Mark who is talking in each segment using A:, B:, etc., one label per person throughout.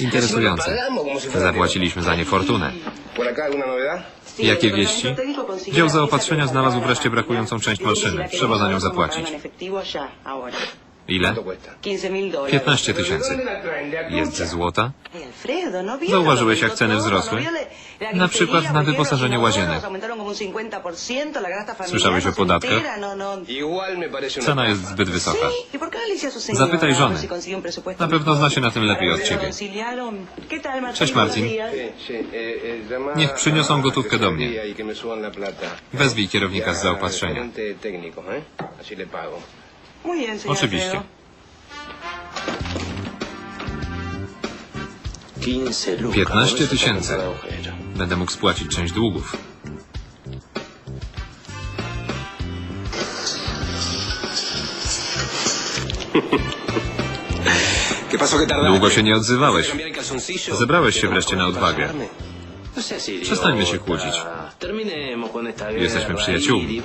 A: Interesujące. Zapłaciliśmy za nie fortunę. Jakie wieści? Dział zaopatrzenia znalazł wreszcie brakującą część maszyny. Trzeba za nią zapłacić. Ile? 15 tysięcy. Jest ze złota?
B: Zauważyłeś, jak ceny wzrosły?
A: Na przykład na wyposażenie łazienek.
B: Słyszałeś o podatkach?
A: Cena jest zbyt wysoka. Zapytaj żony. Na pewno zna się na tym lepiej od ciebie. Cześć, Marcin. Niech przyniosą gotówkę do mnie. Wezwij kierownika z zaopatrzenia. Oczywiście. 15 tysięcy. Będę mógł spłacić część długów. Długo się nie odzywałeś. Zebrałeś się wreszcie na odwagę. Przestańmy się kłócić. Jesteśmy przyjaciółmi.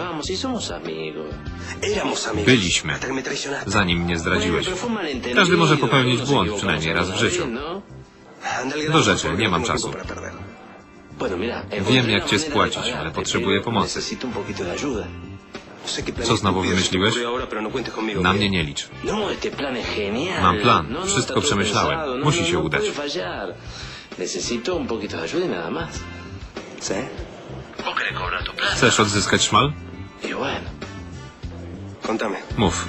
A: Byliśmy, zanim mnie zdradziłeś. Każdy może popełnić błąd przynajmniej raz w życiu. Do rzeczy, nie mam czasu. Wiem, jak cię spłacić, ale potrzebuję pomocy. Co znowu wymyśliłeś? Na mnie nie licz.
C: Mam plan. Wszystko przemyślałem. Musi się udać.
A: Chcesz odzyskać szmal? Mów.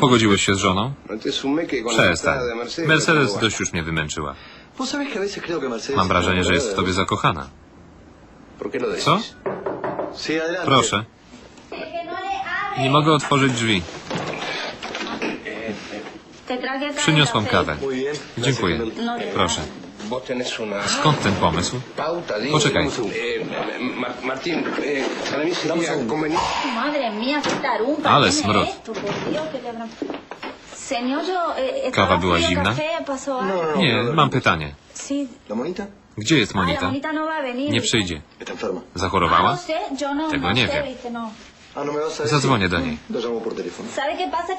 A: Pogodziłeś się z żoną? Przestań. Mercedes dość już mnie wymęczyła. Mam wrażenie, że jest w tobie zakochana. Co? Proszę. Nie mogę otworzyć drzwi. Przyniosłam kawę. Dziękuję. Proszę. Skąd ten pomysł? Poczekaj. Ale smród. Kawa była zimna? Nie, mam pytanie. Gdzie jest Monita? Nie przyjdzie. Zachorowała? Tego nie wiem. Zadzwonię do niej.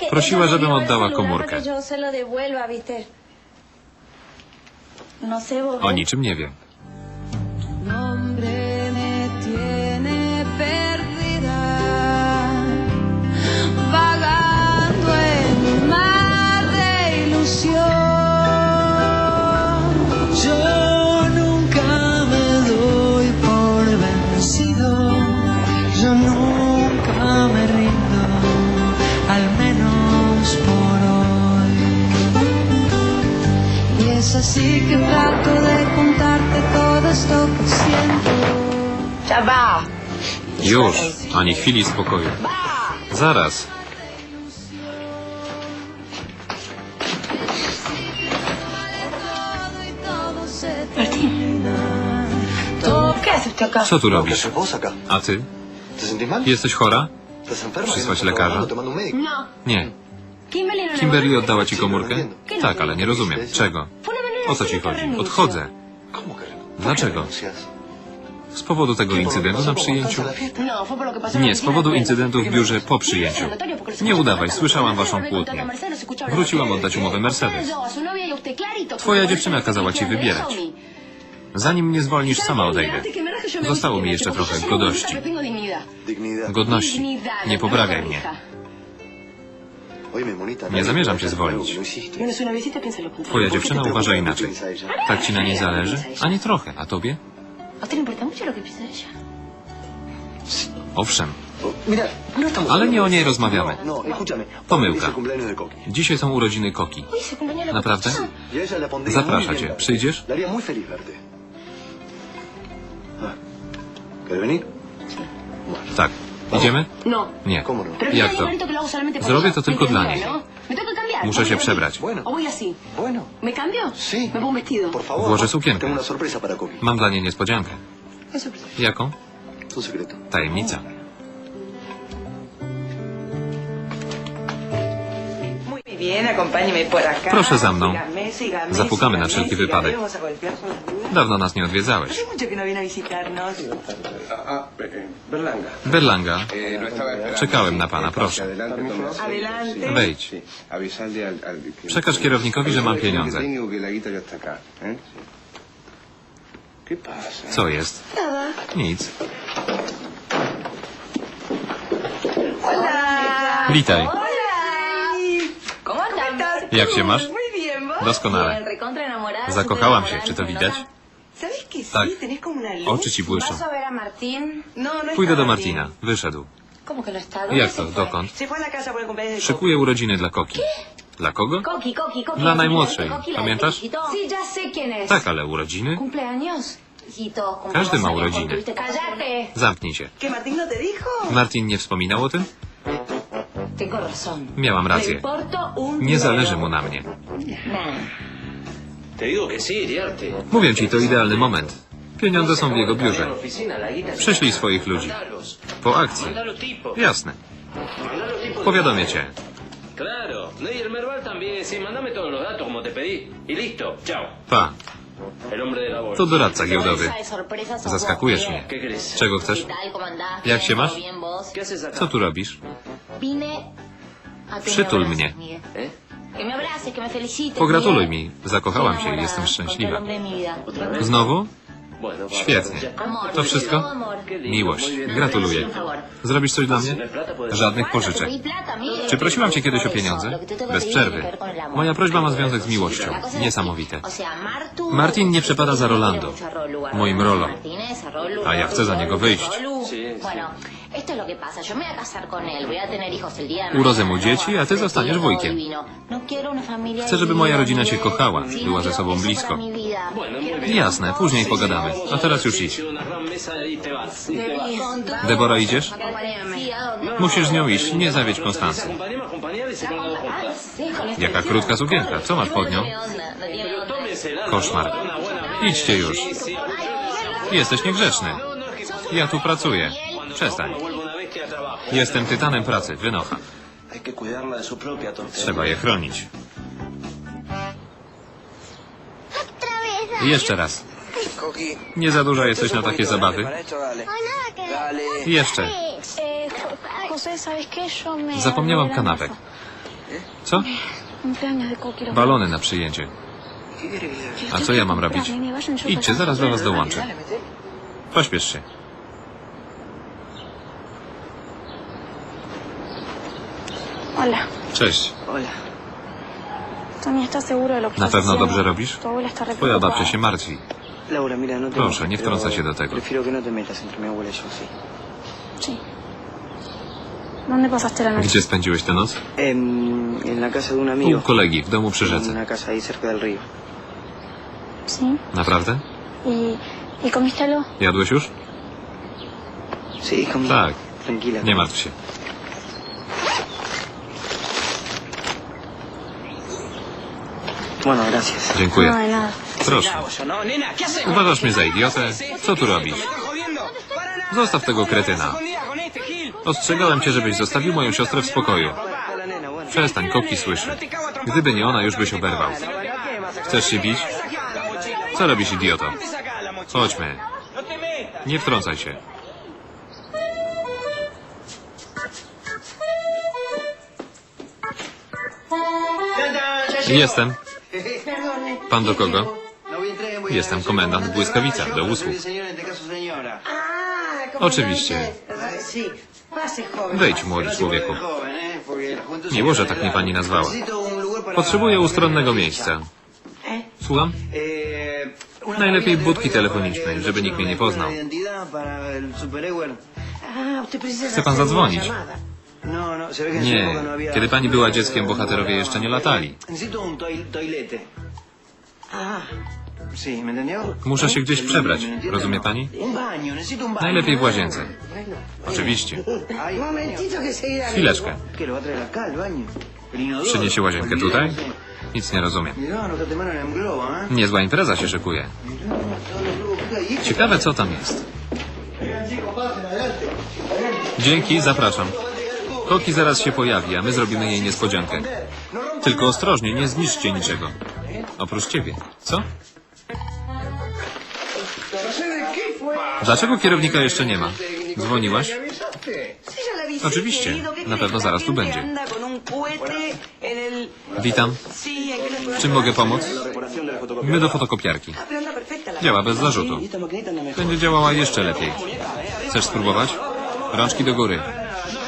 D: Prosiła, żebym oddała komórkę.
A: O niczym nie wiem. Już, ani chwili spokoju. Zaraz. Co tu robisz? A ty? Jesteś chora?
E: Przysłać lekarza?
A: Nie. Kimberly oddała ci komórkę? Tak, ale nie rozumiem. Czego? O co ci chodzi? Odchodzę. Dlaczego? Z powodu tego incydentu na przyjęciu? Nie, z powodu incydentu w biurze po przyjęciu. Nie udawaj, słyszałam waszą kłótnię. Wróciłam oddać umowę Mercedes. Twoja dziewczyna kazała ci wybierać. Zanim mnie zwolnisz, sama odejdę. Zostało mi jeszcze trochę godości. Godności. Nie poprawiaj mnie.
E: Nie zamierzam cię zwolnić.
A: Twoja dziewczyna uważa inaczej. Tak ci na niej zależy? Ani trochę. A tobie? Owszem. Ale nie o niej rozmawiamy. Pomyłka. Dzisiaj są urodziny Koki. Naprawdę? Zaprasza cię. Przyjdziesz? Tak. Idziemy? Nie. Jak to? Zrobię to tylko dla niej. Muszę się przebrać. Włożę sukienkę. Mam dla niej niespodziankę. Jaką? Tajemnica. Proszę za mną. Zapukamy na wszelki wypadek. Dawno nas nie odwiedzałeś. Berlanga, czekałem na pana, proszę. Wejdź. Przekaż kierownikowi, że mam pieniądze. Co jest? Nic. Witaj. Jak się masz? Doskonale. Zakochałam się, czy to widać? Tak. Oczy ci błyszczą. Pójdę do Martina. Wyszedł. Jak to? Dokąd? Szykuję urodziny dla Koki. Dla kogo? Dla najmłodszej. Pamiętasz? Tak, ale urodziny? Każdy ma urodziny. Zamknij się. Martin nie wspominał o tym? Miałam rację. Nie zależy mu na mnie. Mówię ci, to idealny moment. Pieniądze są w jego biurze. Przyszlij swoich ludzi. Po akcji. Jasne. Powiadomię cię.
C: No y.
A: Pa. To doradca giełdowy. Zaskakujesz mnie. Czego chcesz? Jak się masz? Co tu robisz?
D: Przytul mnie.
C: ¿Eh?
A: Pogratuluj mi. Zakochałam się i jestem szczęśliwa. Znowu? Świetnie. To wszystko? Miłość. Gratuluję. Zrobisz coś dla mnie? Żadnych pożyczek. Czy prosiłam cię kiedyś o pieniądze? Bez przerwy. Moja prośba ma związek z miłością. Niesamowite. Martin nie przepada za Rolando, moim Rolo. A ja chcę za niego wyjść. Urodzę mu dzieci, a ty zostaniesz wujkiem. Chcę, żeby moja rodzina się kochała, była ze sobą blisko. Jasne, później pogadamy. A teraz już idź. Debora, idziesz? Musisz z nią iść, nie zawiedź
C: juntas.
A: Jaka krótka sukienka, co masz pod nią? Koszmar. Idźcie już. Jesteś niegrzeczny. Ja tu pracuję. Przestań. Jestem tytanem pracy, wynocha. Trzeba je chronić. Jeszcze raz. Nie za duża jesteś na takie zabawy? Jeszcze. Zapomniałam kanapek. Co? Balony na przyjęcie. A co ja mam robić? Idźcie, zaraz do was dołączę. Pośpiesz się.
F: Hola.
A: Cześć.
F: Tony, ¿estás seguro de lo que
A: Na pewno dobrze robisz? Twoja babcia się martwi.
G: No
A: Proszę, nie wtrącaj się do tego.
G: No y.
A: Gdzie spędziłeś tę noc? U kolegi, w domu przy rzece. Naprawdę?
F: ¿Y, ¿y?
A: Jadłeś już? Tak. Nie martw się.
G: Bueno, gracias.
F: No,
A: Dziękuję.
F: de nada.
A: Proszę. Uważasz mnie za idiotę? Co tu robisz? Zostaw tego kretyna. Ostrzegałem cię, żebyś zostawił moją siostrę w spokoju. Przestań, Koki słyszy. Gdyby nie ona, już byś oberwał. Chcesz się bić? Co robisz, idioto? Chodźmy. Nie wtrącaj się. Jestem. Pan do kogo? Jestem komendant Błyskawica, do usług. Oczywiście. Wejdź, młody człowieku. Miło, że tak mnie pani nazwała. Potrzebuję ustronnego miejsca. Słucham? Najlepiej budki telefonicznej, żeby nikt mnie nie poznał. Chce pan zadzwonić? Nie. Kiedy pani była dzieckiem, bohaterowie jeszcze nie latali. Muszę się gdzieś przebrać, rozumie pani? Najlepiej w łazience. Oczywiście. Chwileczkę. Przyniesie łazienkę tutaj? Nic nie rozumiem. Niezła impreza się szykuje. Ciekawe, co tam jest. Dzięki, zapraszam. Koki zaraz się pojawi, a my zrobimy jej niespodziankę. Tylko ostrożnie, nie zniszczcie niczego. Oprócz ciebie. Co? Dlaczego kierownika jeszcze nie ma? Dzwoniłaś? Oczywiście. Na pewno zaraz tu będzie. Witam. Czym mogę pomóc? My do fotokopiarki. Działa bez zarzutu. Będzie działała jeszcze lepiej. Chcesz spróbować? Rączki do góry.